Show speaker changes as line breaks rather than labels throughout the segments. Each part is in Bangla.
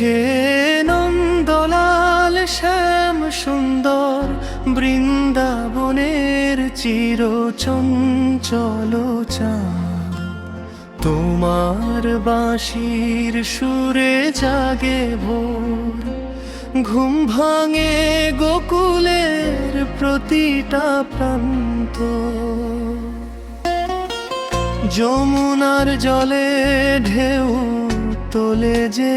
হে নন্দলাল শ্যাম সুন্দর, বৃন্দাবনের চির চঞ্চল তোমার বাঁশির সুরে জাগে ভোর। ঘুম ভাঙে গোকুলের প্রতিটা প্রান্ত। যমুনার জলে ঢেউ তোলে যে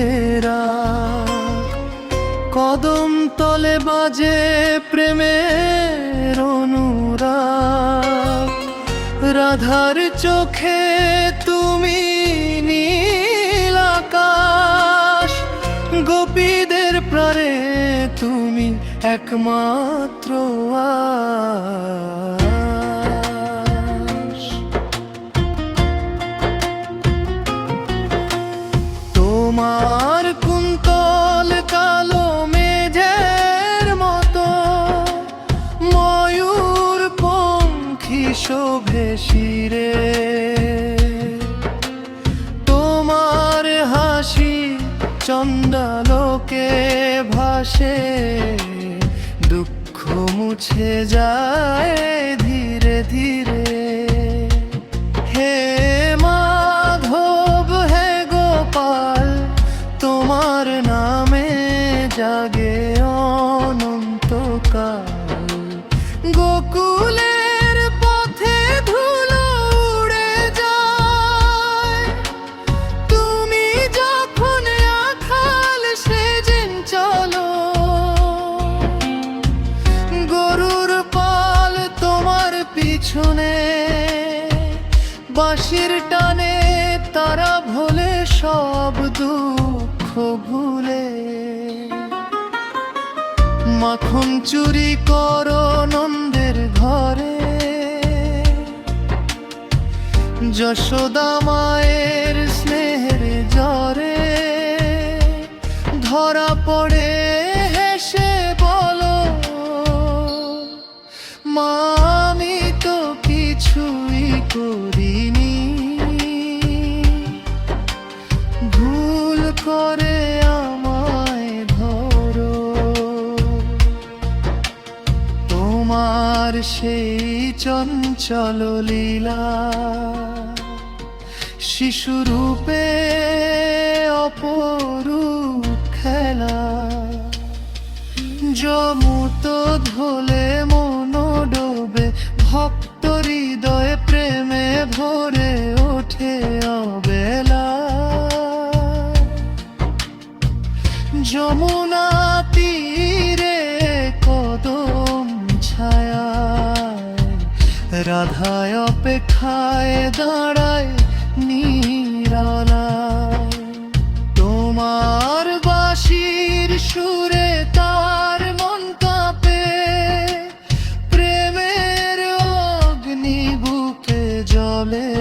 কদম তলে বাজে প্রেমের অনুরাগ। রাধার চোখে তুমি নীল আকাশ। গোপীদের প্রাণে তুমি একমাত্র আশ শোভে শিরে। তোমার হাসি চন্দালোকে ভাসে, দুঃখ মুছে যায় ধীরে ধীরে। হে মাধব, হে গোপাল, তোমার নামে জাগে অনন্তকাল পিছনে, বাঁশির টানে তারা ভোলে সব দুঃখ ভুলে। মাখন চুরি করো নন্দের ঘরে, যশোদা মায়ের স্নেহের জ্বরে ধরা পড়ে করে আমায় ধরো। তোমার সেই চঞ্চল লীলা শিশুরূপে অপরূপ খেলা। যমুত ধলে মন ডোবে, ভক্ত হৃদয়ে প্রেমে ভরে ওঠে। রাধায় অপেক্ষায় দাঁড়ায় নিরালায়। তোমার বাঁশির সুরে তার মন কাঁপে, প্রেমের অগ্নি বুকে জলে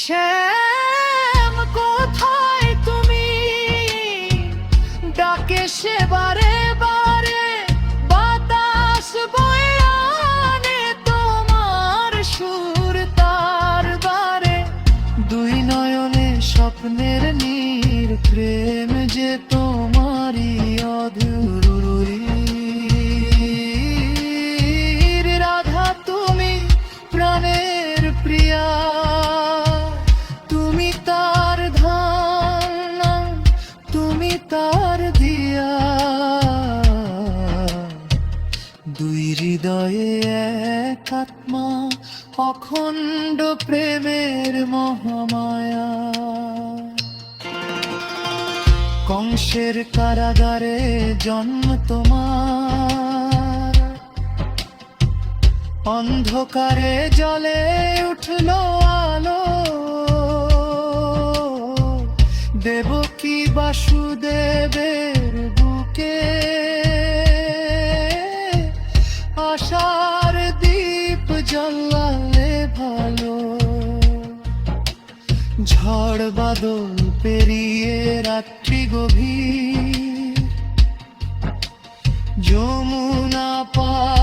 শ্যাম, কোথায় তুমি? ডাকে সে স্বপ্নের নীর প্রেম যে তোমারই অধুরি রাধা, তুমি প্রাণের প্রিয়া। তুমি তার ধান, তুমি তার দিয়া। দুই হৃদয়ে এক আত্মা, অখণ্ড প্রেমের মহামায়া। কংসের কারাগারে জন্ম তোমার। অন্ধকারে জলে উঠল আলো। দেবকী বাসুদেবের বুকে? আশার দীপ জ্বালালে ভালো। ঝড় বাদল পেরিয়ে রাত্রি গভীর যমুনা পার